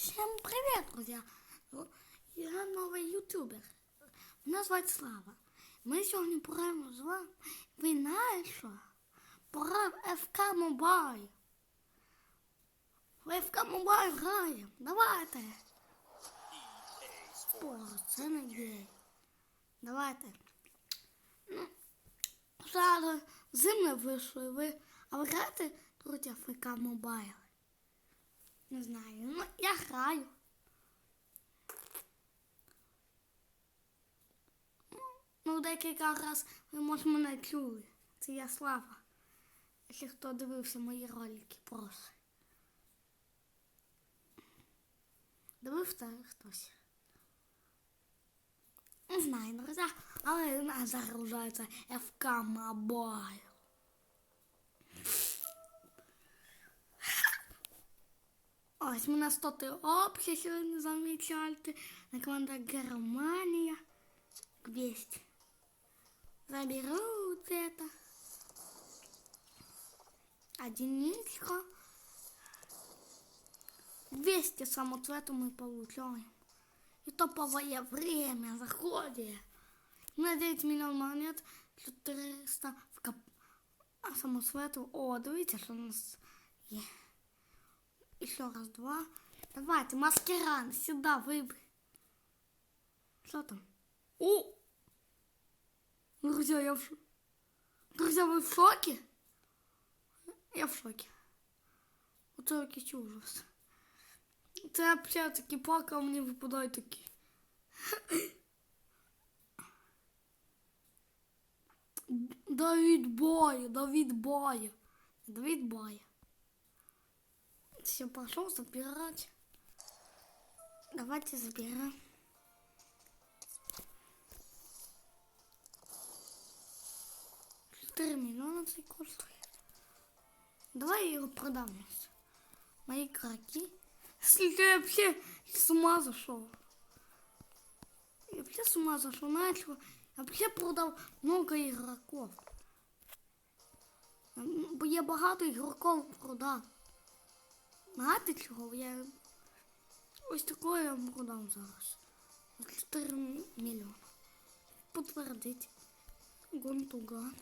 Всем привет, друзья! Я новий ютубер. Мене звати Слава. Ми сьогодні пограємо з вами. Ви знаєте що? Пограємо в FK Mobile. Граємо. Давайте. О, це не гей. Давайте. Ну, зараз зимне вийшло, ви. А ви граєте, друзі, FK Mobile? Не знаю. Ну, я граю. Ну, декілька раз ви може мене чули. Це я Слава. Якщо хто дивився мої ролики просто. Дивився хтось? Не знаю, друзі, але нас загружається FK Mobile. Ось мене стоти общі сьогодні замічайте. На команда Германія. 200. Заберу вот это. Одиничка. 200 самоцвету мы получаем. И топовое время заходит. На 9 миллион монет 400 в кап... А самоцвету. О, дивіться, що у нас є. Еще раз, два. Давайте, маскеран, сюда выбери. Что там? О! Друзья, я в шоке. Друзья, вы в шоке? Я в шоке. Оце якийсь ужас. Це взагалі такі пака мені випадають такі. Давид Боя, Давид Боя. Давид Боя. Все, пошел забирать. Давайте забираем. Четыре миллиона цей коштує. Давай я его продам. Мои игроки. Если я вообще с ума зашел. Я вообще с ума зашел. Начал. Я вообще продав много игроков. Бо я багато ігроків продав. Знаєте чого? Я ось такое я вам продам зараз. 4 мільйони. Подтвердить. Гонтуган.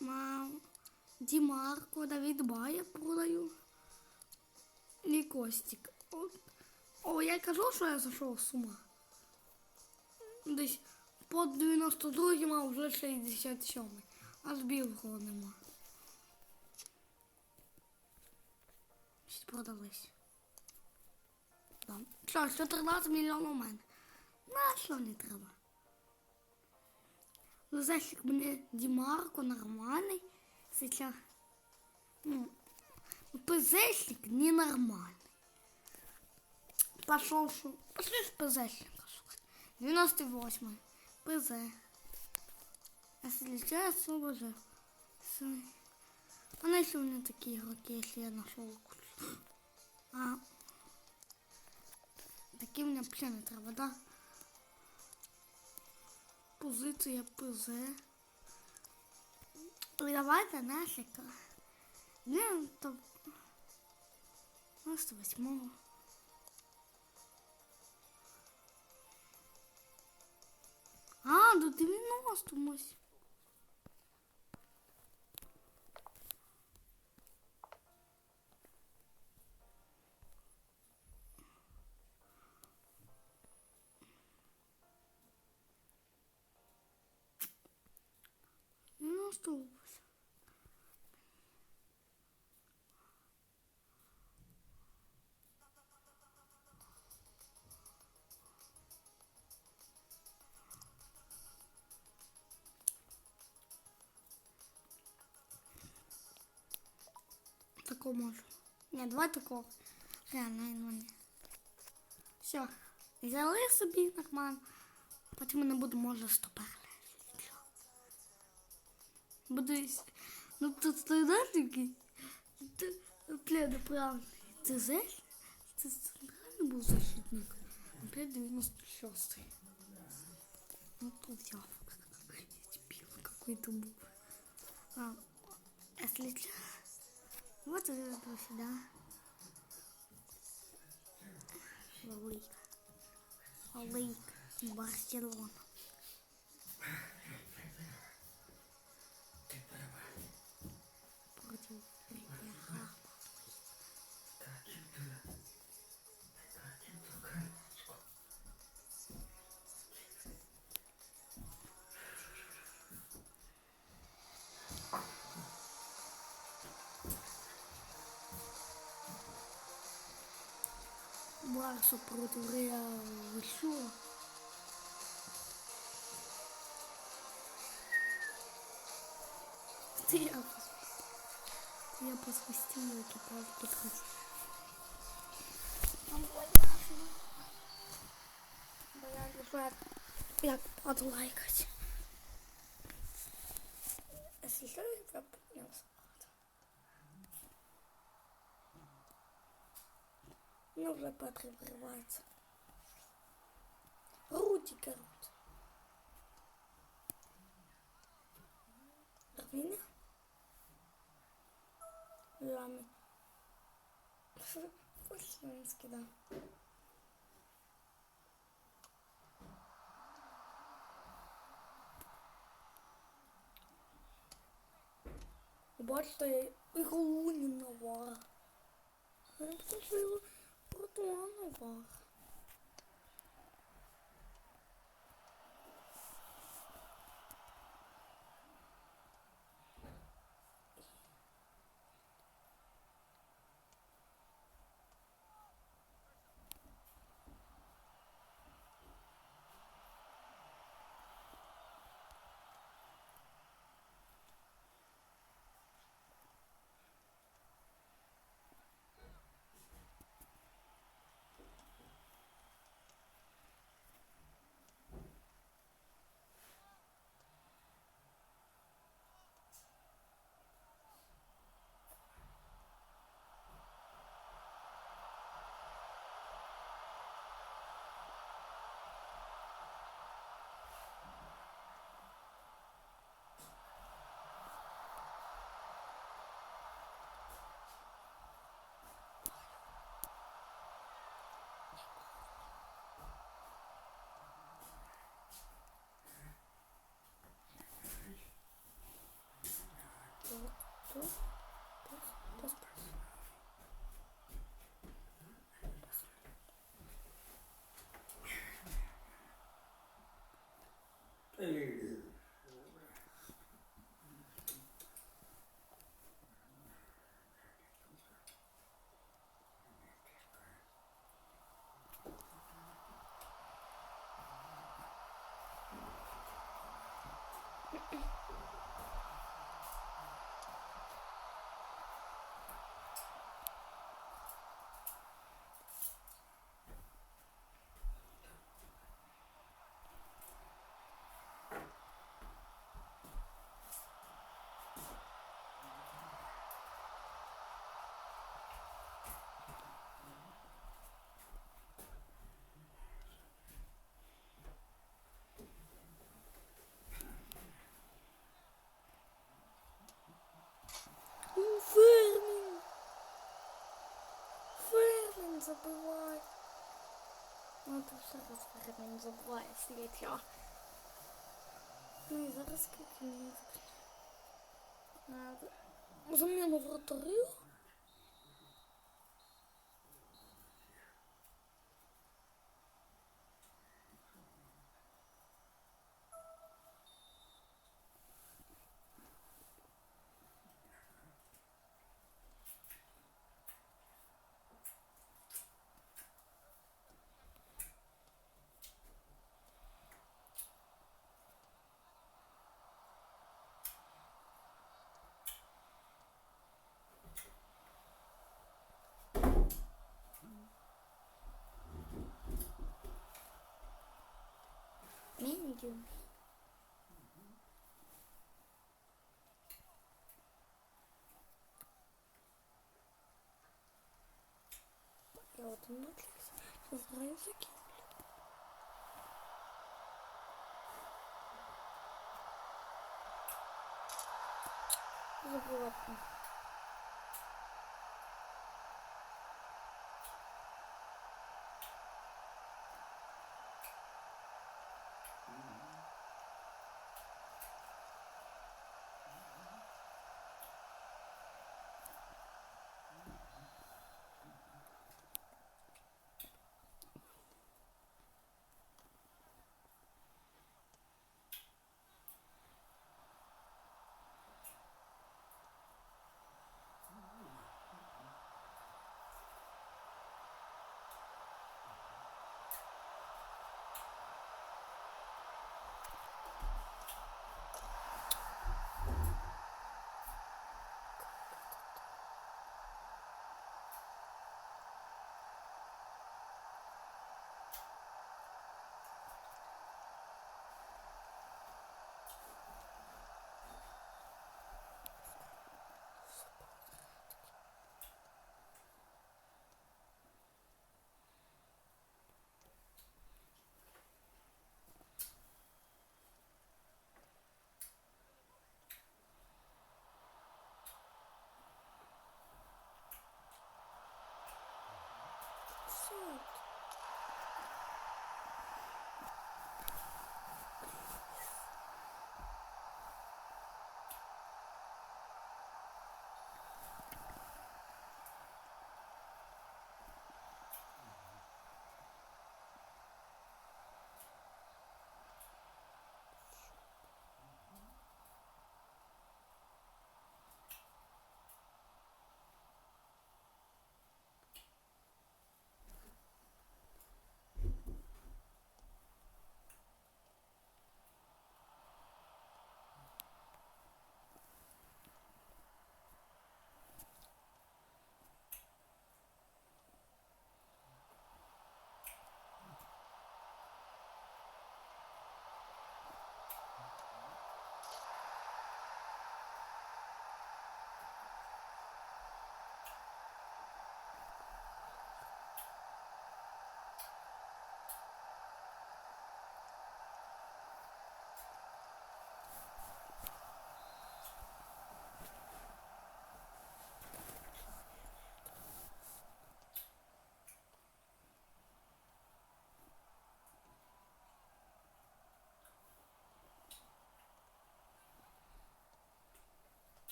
Мам. Дімарко, Давід Бая продаю. І Костік. О, о, я кажу, що я зайшов з ума. Десь по 92 а вже 67. Аж білого нема. продались. Да. Що, 14 мільйонів у мене. На що не треба? Лизесик мені Дімарко нормальний. Сейчас. Ну, ПЗшник ненормальный. Пошел шу. Пошли с ПЗшника шукать. 98 ПЗ. Если сейчас уже. А если у меня такие игроки, если я нашел А. Такие мне вообще не треба, да? І давайте нафіка. Не, то... 98. А, до 90 ось. Такого можу. Ні, давай такого. Реально, ну не. Все. Взяли собі нормально. Потім не буду може стопер. Буду... Ну тут стоїть такий. Бля, неправильний. Це Зель? Це центральний був защитник. Опять 96 Ну тут я дебил какой-то был. А, если... вот это сюда. Лик. Лик. Барселона. Барса против Реала. Вы? Ты я я просто. Бо я тепер як подлайкать. Если что, я поднялся. Ну, уже подрывается. Рудика, Руд. Армина? Лами. По-словенски, да. Бачите, іглу не навар. Я посмотрела, ротуа навар. Тут, Фермін забивай. Ну, то все раз Фермін забиває слідча. Ну і зараз скільки мені Надо. Заміну вратарів. Меню. Я вот научился. Знаю языки. Забыла.